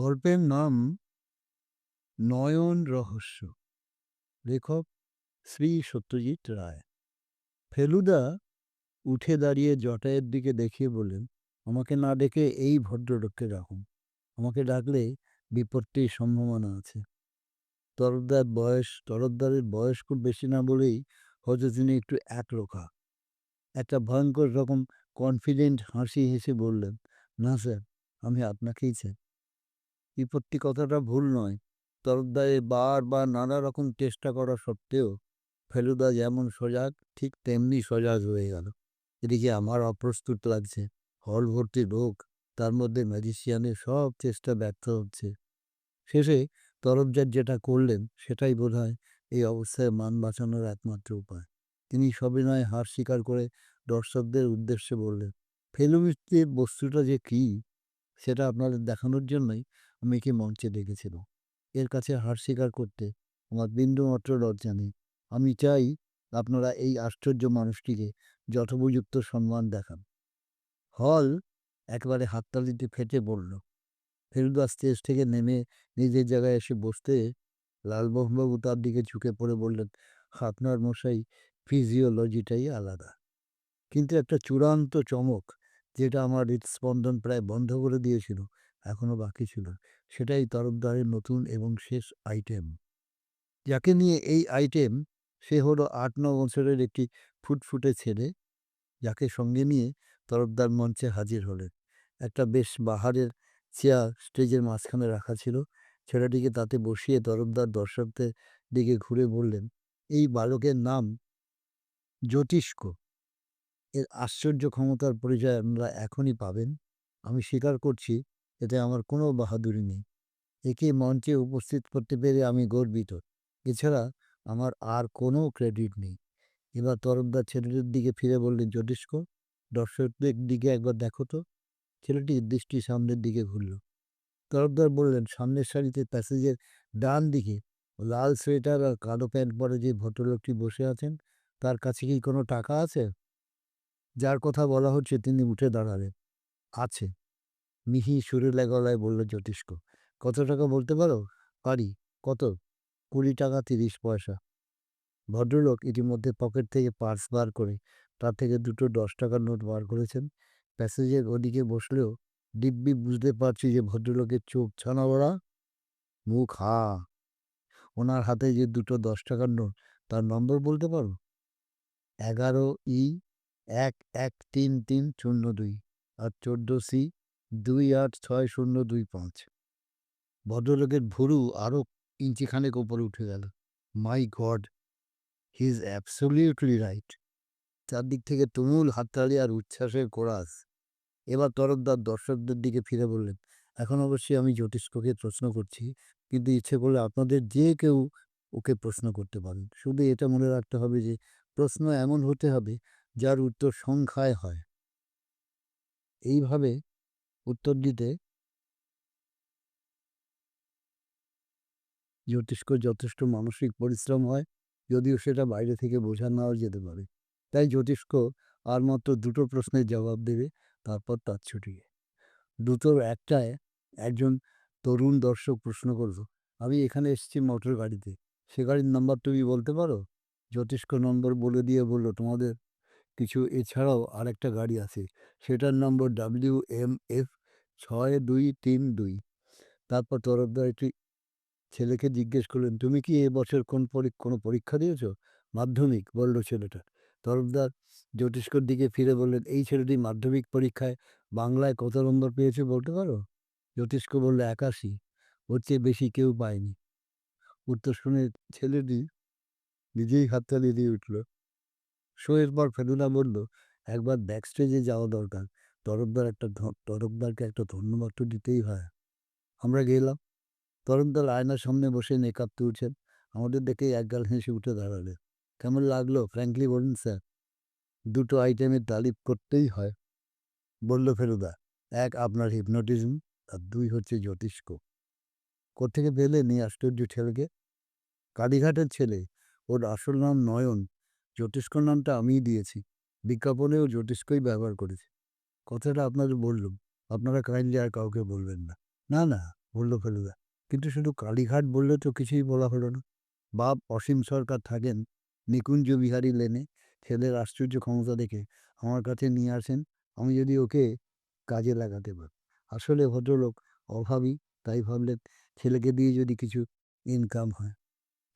গল্পের নাম নয়ন রহস্য। লেখক শ্রী সত্যজিৎ রায়। ফেলুদা উঠে দাঁড়িয়ে জটায়ের দিকে দেখিয়ে বললেন, আমাকে না ডেকে এই ভদ্রলোককে রাখুন আমাকে ডাকলে বিপত্তির সম্ভাবনা আছে। তরফদার বয়স, তরফদারের বয়স খুব বেশি না বলেই হয়তো তিনি একটু একলোকা একটা ভয়ঙ্কর রকম কনফিডেন্ট হাসি হেসে বললেন, না স্যার, আমি আপনাকেই চাই। বিপত্তি কথাটা ভুল নয়। তরফদারে বারবার নানা রকম চেষ্টা করা সত্ত্বেও ফেলুদা যেমন সজাগ, ঠিক তেমনি সজাগ হয়ে গেল। এদিকে আমার অপ্রস্তুত লাগছে। হল ভর্তি লোক, তার মধ্যে ম্যাজিশিয়ানের সব চেষ্টা ব্যর্থ হচ্ছে। শেষে তরফদার যেটা করলেন, সেটাই বোধহয় এই অবস্থায় মান বাঁচানোর একমাত্র উপায়। তিনি সবিনয় হার স্বীকার করে দর্শকদের উদ্দেশ্যে বললেন ফেলুমিস্ত্রির বস্তুটা যে কী, সেটা আপনাদের দেখানোর জন্যই আমি কি মঞ্চে ডেকেছিলাম এর কাছে হার স্বীকার করতে আমার বিন্দুমাত্র লজ্জা নেই। আমি চাই আপনারা এই আশ্চর্য মানুষটিকে যথোপযুক্ত সম্মান দেখান। হল একবারে হাততালিতে ফেটে পড়ল। ফেরুদা স্টেজ থেকে নেমে নিজের জায়গায় এসে বসতে লালমোহনবাবু তার দিকে ঝুঁকে পড়ে বললেন, আপনার মশাই ফিজিওলজিটাই আলাদা। কিন্তু একটা চূড়ান্ত চমক যেটা আমার হৃদস্পন্দন প্রায় বন্ধ করে দিয়েছিল এখনও বাকি ছিল। সেটাই তরফদারের নতুন এবং শেষ আইটেম যাকে নিয়ে এই আইটেম সে হলো আট, ন বছরের একটি ফুটফুটে ছেলে। যাকে সঙ্গে নিয়ে তরফদার মঞ্চে হাজির হলেন। একটা বেশ বাহারের চেয়ার স্টেজের মাঝখানে রাখা ছিল। ছেলেটিকে তাতে বসিয়ে তরফদার দর্শকদের দিকে ঘুরে বললেন, এই বালকের নাম জ্যোতিষ্ক। এর আশ্চর্য ক্ষমতার পরিচয় আপনারা এখনই পাবেন। আমি স্বীকার করছি এতে আমার কোনো বাহাদুরি নেই। একে মঞ্চে উপস্থিত করতে পেরে আমি গর্বিত। এছাড়া আমার আর কোনো ক্রেডিট নেই। এবার তরফদার ছেলেটির দিকে ফিরে বললেন জ্যোতিষ্ক দর্শকদের দিকে একবার দেখো তো। ছেলেটি দৃষ্টি সামনের দিকে ঘুরল। তরফদার বললেন, সামনের সারিতে প্যাসেজের ডান দিকে লাল সোয়েটার আর কালো প্যান্ট পরে যে ভদ্রলোকটি বসে আছেন, তার কাছে কি কোনো টাকা আছে? যার কথা বলা হচ্ছে তিনি উঠে দাঁড়ালেন। আছে। মিহি সুরেলা গলায় বলল জ্যোতিষ্ক কত টাকা বলতে পারো? পারি, কত? কুড়ি টাকা, তিরিশ পয়সা। ভদ্রলোক ইতিমধ্যে পকেট থেকে পার্স বার করে, তার থেকে দুটো দশ টাকার নোট বার করেছেন। প্যাসেজের ওদিকে বসলেও, দিব্যি, বুঝতে পারছি যে ভদ্রলোকের চোখ ছানা বড়া? মুখ, হা। ওনার হাতে যে দুটো দশ টাকার নোট, তার নম্বর বলতে পারো? এগারো ই, এক এক, তিন তিন, শূন্য দুই, আর চোদ্দ সি দুই আট, ছয় শূন্য, দুই পাঁচ। ভদ্রলোকের ভুরু আরও ইঞ্চিখানেক ওপরে উঠে গেল। My God, he is absolutely right. চারদিক থেকে তুমুল হাততালি আর উচ্ছ্বাসের কোরাস। এবার তরফদার দর্শকদের দিকে ফিরে বললেন, এখন অবশ্যই আমি জ্যোতিষ্ককে প্রশ্ন করছি, কিন্তু ইচ্ছে করলে আপনাদের যে কেউ ওকে প্রশ্ন করতে পারেন। শুধু এটা মনে রাখতে হবে যে, প্রশ্ন এমন হতে হবে যার উত্তর সংখ্যায় হয়। এইভাবে উত্তর দিতে জ্যোতিষ্ক যথেষ্ট মানসিক পরিশ্রম হয়, যদিও সেটা বাইরে থেকে বোঝা নাও যেতে পারে। তাই জ্যোতিষ্ক আর মাত্র দুটো প্রশ্নের জবাব দেবে, তারপর তার ছুটি দুটোর একটায় একজন তরুণ দর্শক প্রশ্ন করল, আমি এখানে এসেছি মোটর গাড়িতে, সে গাড়ির নাম্বার তুমি বলতে পারো? জ্যোতিষ্ক নম্বর বলে দিয়ে বলল, তোমাদের কিছু এছাড়াও আরেকটা গাড়ি আছে। সেটার নম্বর ডাব্লিউ এম এফ ছয় দুই তিন দুই। তারপর তরফদার একটি ছেলেকে জিজ্ঞেস করলেন, তুমি কি এবছর কোন পরী, কোনো পরীক্ষা দিয়েছ? মাধ্যমিক, বলল ছেলেটা। তরফদার জ্যোতিষ্কর দিকে ফিরে বললেন, এই ছেলেটি মাধ্যমিক পরীক্ষায় বাংলায় কত নম্বর পেয়েছে বলতে পারো? জ্যোতিষ্ক বলল, একাশি। ওর চেয়ে বেশি কেউ পায়নি। উত্তর শুনে ছেলেটি নিজেই হাততালি দিয়ে উঠল। শোয়ের পর ফেলুদা বলল, একবার ব্যাক স্টেজে যাওয়া দরকার। তরফদার একটা তরফদারকে একটা ধন্যবাদ তো দিতেই হয়। আমরা গেলাম। তরফদার আয়নার সামনে বসে মেকআপ তুলছেন। আমাদের দেখে একগাল হেসে উঠে দাঁড়ালে কেমন লাগল? ফ্র্যাঙ্কলি বলুন স্যার দুটো আইটেমের তালিফ করতেই হয়। বলল ফেলুদা, এক, আপনার হিপনোটিজম আর দুই হচ্ছে জ্যোতিষ্ক কোথেকে পেলেন এই আশ্চর্য ছেলেকে। কালীঘাটের ছেলে। ওর আসল নাম নয়ন। জ্যোতিষ্ক নামটা আমিই দিয়েছি। বিজ্ঞাপনেও জ্যোতিষ্কই ব্যবহার করেছি। কথাটা আপনাদের বললুম। আপনারা কাইন্ডলি আর কাউকে বলবেন না। না না, বলল ফেলুদা। কিন্তু শুধু কালীঘাট বললে তো কিছুই বলা হলো না। বাপ অসীম সরকার থাকেন, নিকুঞ্জ বিহারী লেনে। ছেলের আশ্চর্য ক্ষমতা দেখে আমার কাছে নিয়ে আসেন, আমি যদি ওকে কাজে লাগাতে পারি। আসলে ভদ্রলোক অভাবী, তাই ভাবলেন ছেলেকে দিয়ে যদি কিছু ইনকাম হয়।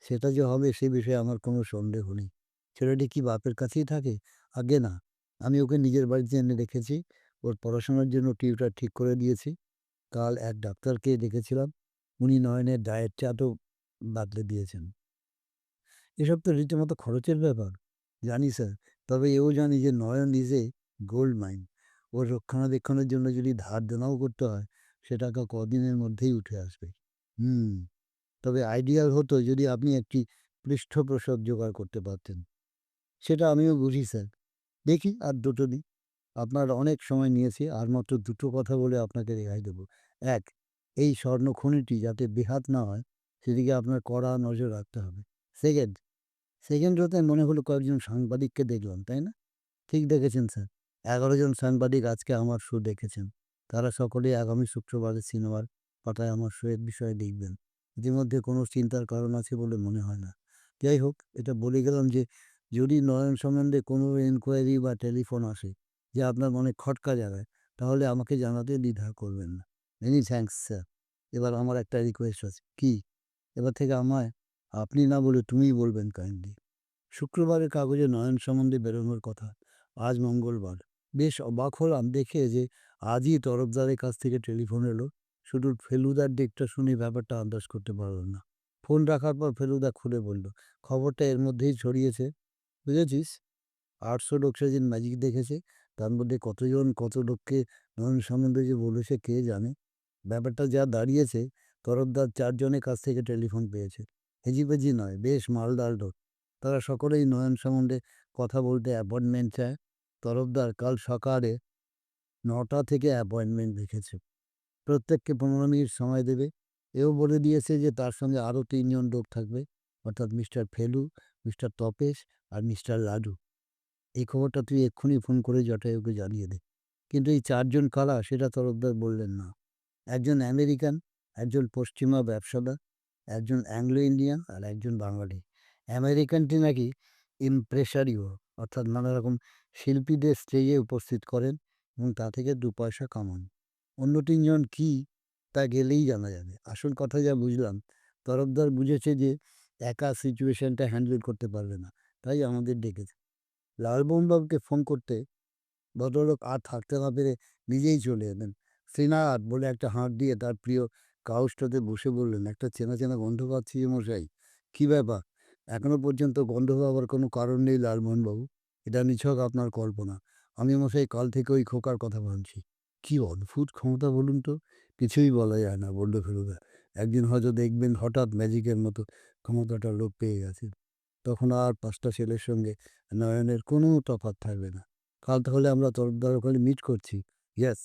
সেটা যে হবে সে বিষয়ে আমার কোনো সন্দেহ নেই। ছেলেটি কি বাপের কাছেই থাকে? আগে না। আমি ওকে নিজের বাড়িতে এনে রেখেছি। ওর পড়াশোনার জন্য টিউটার ঠিক করে দিয়েছি। কাল এক ডাক্তারকে দেখেছিলাম। উনি নয়নের ডায়েট চার্টও বাদলে দিয়েছেন। এসব তো রীতিমতো খরচের ব্যাপার। জানি স্যার, তবে এও জানি যে নয়ন নিজে গোল্ড মাইন ওর রক্ষণাবেক্ষণের জন্য যদি ধার দেনাও করতে হয়, সে টাকা কদিনের মধ্যেই উঠে আসবে। হুম। তবে আইডিয়াল হতো যদি আপনি একটি পৃষ্ঠপোষক জোগাড় করতে পারতেন। সেটা আমিও বুঝি স্যার। দেখি আর দুটো দিন। আপনার অনেক সময় নিয়েছি, আর মাত্র দুটো কথা বলে আপনাকে রেহাই দেবো। এক, এই স্বর্ণ খনিটি যাতে বেহাত না হয়, সেদিকে আপনার কড়া নজর রাখতে হবে। সেকেন্ড সেকেন্ড হতে মনে হলো কয়েকজন সাংবাদিককে দেখলাম, তাই না? ঠিক দেখেছেন স্যার। এগারো জন সাংবাদিক আজকে আমার শো দেখেছেন। তারা সকলেই আগামী শুক্রবারের সিনেমার পাতায় আমার শোয়ের বিষয়ে দেখবেন। ইতিমধ্যে কোনো চিন্তার কারণ আছে বলে মনে হয় না। যাই হোক, এটা বলে গেলাম যে যদি নয়ন সম্বন্ধে কোনো এনকোয়ারি বা টেলিফোন আসে যে আপনার মনে খটকা জাগায়, তাহলে আমাকে জানাতে দ্বিধা করবেন না। মেনি থ্যাঙ্কস স্যার এবার আমার একটা রিকোয়েস্ট আছে। কি? এবার থেকে আমায় আপনি না বলে তুমিই বলবেন কাইন্ডলি শুক্রবারের কাগজে নয়ন সম্বন্ধে বেরোনোর কথা। আজ মঙ্গলবার। বেশ অবাক হলাম দেখে যে আজই তরফদারের কাছ থেকে টেলিফোন এলো। শুধু ফেলুদার দিকটা শুনে ব্যাপারটা আন্দাজ করতে পারলাম না। ফোন রাখার পর ফেলুদা খুলে বলল, খবরটা এর মধ্যেই ছড়িয়েছে। বুঝেছিস? আটশো লোক সেদিন ম্যাজিক দেখেছে, তার মধ্যে কতজন, কত লোককে নয়ন সম্বন্ধে যে বলেছে কে জানে? ব্যাপারটা যা দাঁড়িয়েছে, তরফদার চারজনের কাছ থেকে টেলিফোন পেয়েছে। হেজিবেজি নয়, বেশ মালদার লোক। তারা সকলেই নয়ন সম্বন্ধে কথা বলতে অ্যাপয়েন্টমেন্ট চায়। তরফদার কাল সকালে নটা থেকে অ্যাপয়েন্টমেন্ট রেখেছে প্রত্যেককে পনেরো মিনিট সময় দেবে। এও বলে দিয়েছে যে তার সঙ্গে আরও তিনজন লোক থাকবে, অর্থাৎ মিস্টার ফেলু মিস্টার তপেশ আর মিস্টার লাডু। এই খবরটা তুই এক্ষুনি ফোন করে জটায়ুকে জানিয়ে দে। কিন্তু এই চারজন কারা সেটা তরফদার বললেন না। একজন আমেরিকান, একজন পশ্চিমা ব্যবসাদার, একজন অ্যাংলো ইন্ডিয়ান আর একজন বাঙালি। আমেরিকানটি নাকি ইমপ্রেসারিও, অর্থাৎ নানা রকম শিল্পীদের স্টেজে উপস্থিত করেন এবং তা থেকে দু পয়সা কামান। অন্য তিনজন কি তা গেলেই জানা যাবে। আসল কথা যা বুঝলাম, তরফদার বুঝেছে যে একা সিচুয়েশনটা হ্যান্ডেল করতে পারবে না। তাই আমাদের ডেকেছে। লালমোহনবাবুকে ফোন করতে ভদ্রলোক আর থাকতে না পেরে নিজেই চলে এলেন। শ্রীনাথ বলে একটা হাঁক দিয়ে তার প্রিয় কাউসটাতে বসে বললেন, একটা চেনা চেনা গন্ধ পাচ্ছি যে মশাই, কী ব্যাপার? এখনও পর্যন্ত গন্ধ পাওয়ার কোনো কারণ নেই লালমোহনবাবু এটা নিছক আপনার কল্পনা। আমি মশাই কাল থেকে ওই খোকার কথা ভাবছি। কি অদ্ভুত ক্ষমতা বলুন তো? কিছুই বলা যায় না বলল ফেলুদা। একদিন হয়তো দেখবেন হঠাৎ ম্যাজিকের মতো ক্ষমতাটা লোক পেয়ে গেছে। তখন আর পাঁচটা ছেলের সঙ্গে নয়নের কোনো তফাৎ থাকবে না। কাল তাহলে আমরা তরফদার ওখানে মিট করছি। ইয়েস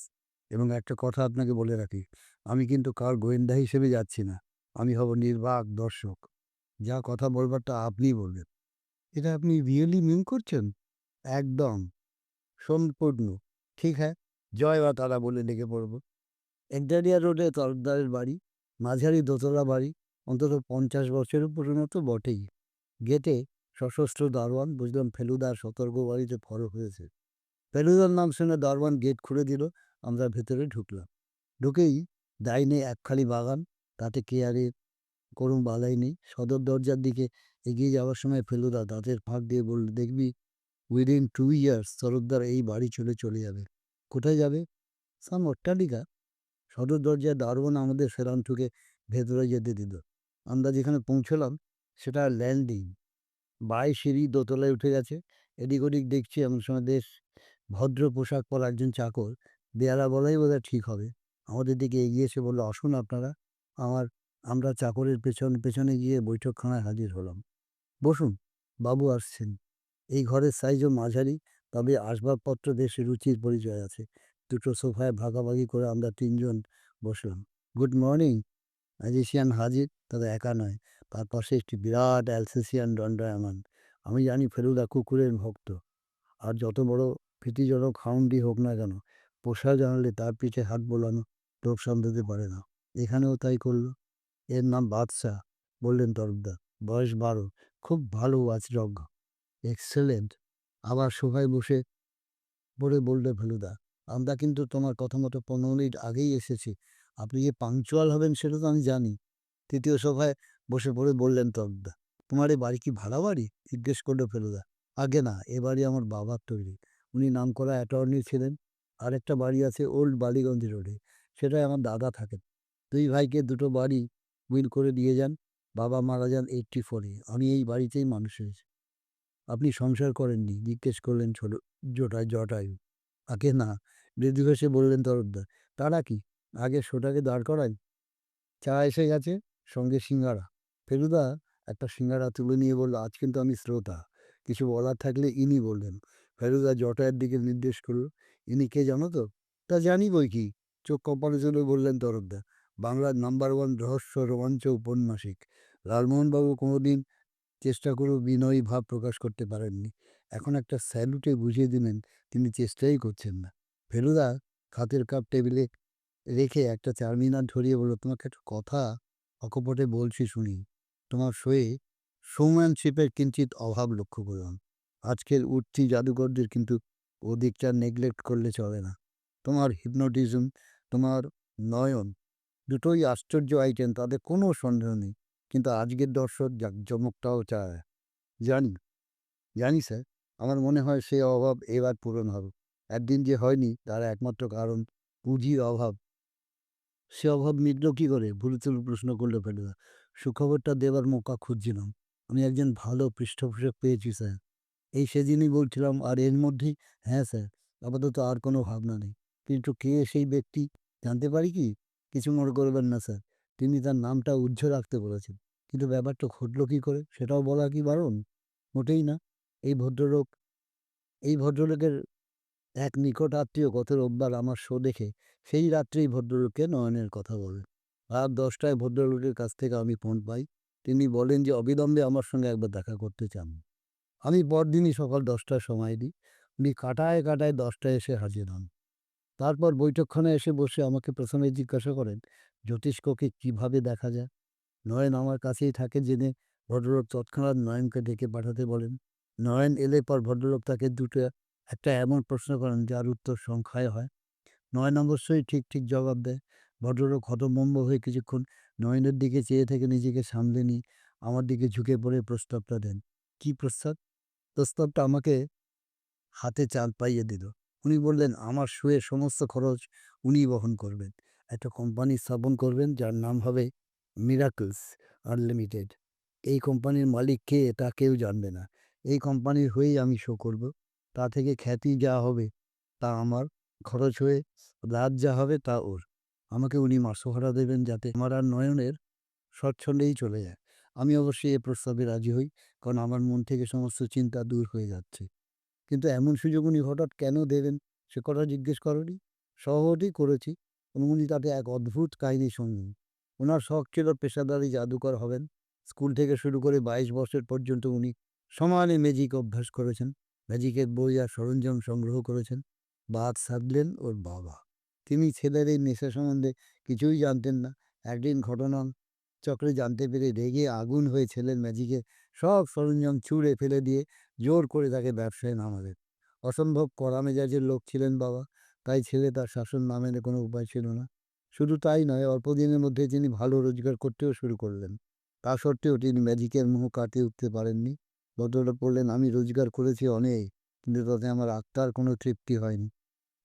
এবং একটা কথা আপনাকে বলে রাখি, আমি কিন্তু কার গোয়েন্দা হিসেবে যাচ্ছি না। আমি হব নির্বাক দর্শক। যা কথা বলবারটা আপনিই বলবেন। এটা আপনি রিয়েলি মিন করছেন? একদম। সম্পূর্ণ। ঠিক হ্যাঁ? জয় বা তারা বলে ডেকে পড়ব। এন্টারিয়া রোডে তরফদারের বাড়ি। মাঝারি দোতলা বাড়ি, অন্তত পঞ্চাশ বছরের পুরনো তো বটেই। গেটে সশস্ত্র দারোয়ান, বুঝলাম ফেলুদার সতর্ক বাড়িতে ফরক হয়েছে। ফেলুদার নাম শুনে দারোয়ান গেট খুলে দিল, আমরা ভেতরে ঢুকলাম। ঢুকেই ডাইনে একখালি বাগান, তাতে কেয়ারের কোনো বালাই নেই। সদর দরজার দিকে এগিয়ে যাওয়ার সময় ফেলুদা দাঁতের ফাঁক দিয়ে বলল, দেখবি উইদিন টু ইয়ার্স তরফদার এই বাড়ি চলে চলে যাবে। কোথায় যাবে? সাম অট্টালিকা। সদর দরজায় দারোয়ান আমাদের ফেরান ঠুকে ভেতরে যেতে দিল। আমরা যেখানে পৌঁছলাম, সেটা ল্যান্ডিং। বাই সিঁড়ি দোতলায় উঠে গেছে। এদিক ওদিক দেখছি এমন সময়, বেশ, ভদ্র পোশাক পরা একজন চাকর। বেয়ারা বলাই বোধহয় ঠিক হবে। আমাদের দিকে এগিয়ে এসে বলল, আসুন আপনারা। আমার, আমরা চাকরের পেছন, পেছনে গিয়ে বৈঠকখানায় হাজির হলাম। বসুন, বাবু আসছেন। এই ঘরের সাইজও মাঝারি, তবে আসবাবপত্র বেশ রুচির পরিচয় আছে। দুটো সোফায় ভাগাভাগি করে আমরা তিনজন বসলাম। গুড মর্নিং ম্যাজিশিয়ান হাজির তবে একা নয়। তার পাশে একটি বিরাট অ্যালসেসিয়ান দণ্ডায়মান। আমি জানি ফেলুদা কুকুরের ভক্ত। আর যত বড় ভীতিজনক হাউন্ডি হোক না কেন, পোষা জানালে তার পিঠে হাত বোলানো লোক সামলাতে পারে না। এখানেও তাই করল। এর নাম বাদশাহ, বললেন তরফদার। বয়স বারো, খুব ভালো ওয়াচডগ এক্সেলেন্ট। আবার সোফায় বসে পড়ে বললে ফেলুদা আমরা কিন্তু তোমার কথা মতো পনেরো মিনিট আগেই এসেছি। আপনি যে পাংচুয়াল হবেন সেটা তো আমি জানি। তৃতীয় সভায় বসে পড়ে বললেন তরফদা তোমার এ বাড়ি কি ভাড়া বাড়ি? জিজ্ঞেস করল ফেলুদা। আগে না, এ বাড়ি আমার বাবার তৈরি। উনি নামকরা অ্যাটর্নি ছিলেন। আরেকটা বাড়ি আছে ওল্ড বালিগঞ্জ রোডে সেটাই আমার দাদা থাকেন। দুই ভাইকে দুটো বাড়ি উইল করে দিয়ে যান। বাবা মারা যান এইটটি ফোরে আমি এই বাড়িতেই মানুষ হয়েছি। আপনি সংসার করেননি? জিজ্ঞেস করলেন ছোট জটায় জটায়ু। আগে না মৃদু হেসে বললেন তরফদার তারা কি আগে সোটাকে দাঁড় করাই। চা এসে গেছে, সঙ্গে সিঙ্গারা। ফেলুদা একটা সিঙ্গারা তুলে নিয়ে বলল, আজ কিন্তু আমি শ্রোতা। কিছু বলার থাকলে ইনি বললেন ফেলুদা জটায়ের দিকে নির্দেশ করল, ইনি কে জানো তো? তা জানি বই কি? চোখ কপালে চলে বললেন তরফদার বাংলার নাম্বার ওয়ান রহস্য রোমাঞ্চ উপন্যাসিক। লালমোহনবাবু কোনোদিন চেষ্টা করেও বিনয়ী ভাব প্রকাশ করতে পারেননি। এখন একটা স্যালুটে বুঝিয়ে দিলেন, তিনি চেষ্টাই করছেন না। ফেলুদা, খাতের কাপ টেবিলে রেখে একটা চারমিনার ধরিয়ে বলল, তোমাকে একটা কথা অকপটে বলছি শুনি। তোমার শোয়ে সৌম্যানশিপের কিঞ্চিত অভাব লক্ষ্য করলাম আজকের উঠতি জাদুকরদের কিন্তু ওদিকটা নেগলেক্ট করলে চলে না। তোমার হিপনোটিজম তোমার নয়ন দুটোই আশ্চর্য আইটেম তাদের কোনো সন্দেহ নেই। কিন্তু আজকের দর্শক জাকজমকটাও চায়। জানি জানি স্যার আমার মনে হয় সে অভাব এবার পূরণ হবে। একদিন যে হয়নি, তার একমাত্র কারণ পুঁজির অভাব। সে অভাব মিটল কী করে? ভুলুতুল প্রশ্ন করলে ফেলুদা সুখবরটা দেবার মৌকা খুঁজছিলাম। আমি একজন ভালো পৃষ্ঠপোষক পেয়েছি, স্যার। এই সেদিনই বলছিলাম, আর এর মধ্যেই? হ্যাঁ স্যার। আপাতত আর কোনো ভাবনা নেই। কিন্তু কে সেই ব্যক্তি? জানতে পারি কি? কিছু মনে করবেন না, স্যার। তিনি তার নামটা উজ্জ্ব রাখতে বলেছেন। কিন্তু ব্যাপারটা ঘটলো কী করে? সেটাও বলা কি বারণ? মোটেই না। এই ভদ্রলোক, এই ভদ্রলোকের এক নিকট আত্মীয় গত রোববার আমার শো দেখে সেই রাত্রেই ভদ্রলোককে নয়নের কথা বলেন রাত দশটায় ভদ্রলোকের কাছ থেকে আমি ফোন পাই। তিনি বলেন যে, অবিলম্বে আমার সঙ্গে একবার দেখা করতে চান। আমি পরদিনই সকাল দশটার সময় দিই। উনি কাটায় কাটায় দশটায় এসে হাজির হন। তারপর বৈঠকখানে এসে বসে আমাকে প্রথমে জিজ্ঞাসা করেন, জ্যোতিষ্ককে কীভাবে দেখা যায়? নয়ন আমার কাছেই থাকে জেনে ভদ্রলোক তৎক্ষণাৎ নয়নকে ডেকে পাঠাতে বলেন। নয়ন এলে পর ভদ্রলোক তাকে দুটো একটা এমন প্রশ্ন করেন যার উত্তর সংখ্যায় হয়। নয়ন অবশ্যই ঠিক ঠিক জবাব দেয়, ভদ্রলোক হতমম্ব হয়ে কিছুক্ষণ নয়নের দিকে চেয়ে থেকে নিজেকে সামলে নিয়ে আমার দিকে ঝুঁকে পড়ে প্রস্তাবটা দেন। কি প্রস্তাব? প্রস্তাবটা আমাকে হাতে চাল পাইয়ে দিল। উনি বললেন, আমার শুয়ে সমস্ত খরচ উনি বহন করবেন। একটা কোম্পানি স্থাপন করবেন যার নাম হবে মিরাকলস আনলিমিটেড। এই কোম্পানির মালিক কে তা কেউ জানবে না। এই কোম্পানির হয়েই আমি শো করব। তা থেকে খ্যাতি যা হবে, তা আমার খরচ হয়ে রাত যা হবে তা ওর। আমাকে উনি মাসোহারা দেবেন যাতে আমার আর নয়নের স্বচ্ছন্দেই চলে যায়। আমি অবশ্যই এ প্রস্তাবে রাজি হই, কারণ আমার মন থেকে সমস্ত চিন্তা দূর হয়ে যাচ্ছে। কিন্তু এমন সুযোগ উনি হঠাৎ কেন দেবেন, সে কথা জিজ্ঞেস করেনি? সহজেই করেছি এবং উনি তাতে এক অদ্ভুত কাহিনী শুনলেন। ওনার শখ ছিল পেশাদারি জাদুকর হবেন। স্কুল থেকে শুরু করে বাইশ বছর পর্যন্ত উনি সমানে ম্যাজিক অভ্যাস করেছেন। ম্যাজিকের বই আর সরঞ্জাম সংগ্রহ করেছেন। বাদ সাধলেন ওর বাবা। তিনি ছেলের এই নেশা সম্বন্ধে কিছুই জানতেন না। একদিন ঘটনা চক্রে জানতে পেরে রেগে আগুন হয়ে ছেলের ম্যাজিকে সব সরঞ্জাম ছুঁড়ে ফেলে দিয়ে জোর করে তাকে ব্যবসায় নামালেন। অসম্ভব কড়া মেজাজের লোক ছিলেন বাবা। তাই ছেলে তার শাসন না মেনে কোনো উপায় ছিল না। শুধু তাই নয়, অল্প দিনের মধ্যে তিনি ভালো রোজগার করতেও শুরু করলেন। তা সত্ত্বেও তিনি ম্যাজিকের মুখ কাটিয়ে উঠতে পারেননি। ভদ্রলোক বললেন আমি রোজগার করেছি অনেক, কিন্তু তাতে আমার আত্মার কোনো তৃপ্তি হয়নি।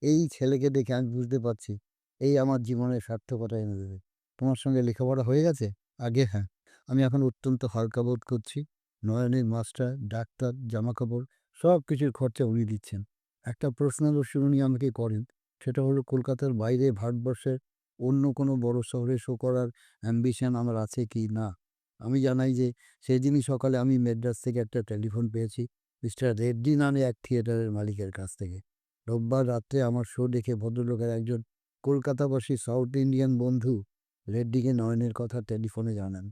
এই ছেলেকে দেখে আমি বুঝতে পারছি, এই আমার জীবনের সার্থকতা এনে দেবে। তোমার সঙ্গে লেখাপড়া হয়ে গেছে? আগে হ্যাঁ। আমি এখন অত্যন্ত হালকা বোধ করছি। নয়নের মাস্টার, ডাক্তার, জামাকাপড়, সব কিছুর খরচা উনি দিচ্ছেন। একটা প্রশ্ন অবশ্য উনি আমাকে করেন, সেটা হলো, কলকাতার বাইরে ভারতবর্ষের অন্য কোনো বড় শহরে শো করার অ্যাম্বিশন আমার আছে কি না? আমি জানাই যে সেদিনই সকালে আমি মেড্রাস থেকে একটা টেলিফোন পেয়েছি, মিস্টার রেড্ডি নামে এক থিয়েটারের মালিকের কাছ থেকে। রোববার রাত্রে আমার শো দেখে ভদ্রলোকের একজন কলকাতাবাসী সাউথ ইন্ডিয়ান বন্ধু রেড্ডিকে নয়নের কথা টেলিফোনে জানান।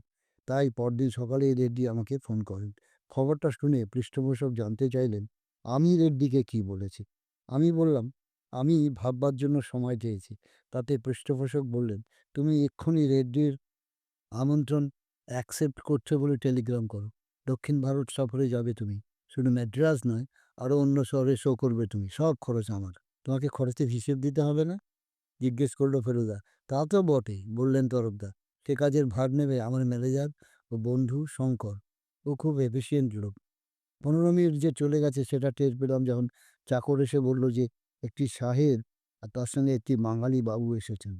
তাই পরদিন সকালেই রেড্ডি আমাকে ফোন করেন। খবরটা শুনে পৃষ্ঠপোষক জানতে চাইলেন, আমি রেড্ডিকে কি বলেছি? আমি বললাম, আমি ভাববার জন্য সময় চেয়েছি। তাতে পৃষ্ঠপোষক বললেন, তুমি এক্ষুনি রেড্ডির আমন্ত্রণ অ্যাকসেপ্ট করছ বলে টেলিগ্রাম করো। দক্ষিণ ভারত সফরে যাবে তুমি। শুধু ম্যাড্রাস নয় আরও অন্য শহরে শো করবে তুমি। সব খরচ আমার। তোমাকে খরচের হিসেব দিতে হবে না। জিজ্ঞেস করল ফেলুদা তা তো বটে বললেন তরফদা। সে কাজের ভার নেবে আমার ম্যানেজার ও বন্ধু শঙ্কর। ও খুব এফিসিয়েন্ট লোক। পনেরো মিনিট যে চলে গেছে সেটা টের পেলাম যখন চাকর এসে বলল যে, একটি সাহেব আর তার সঙ্গে একটি বাঙালি বাবু এসেছেন।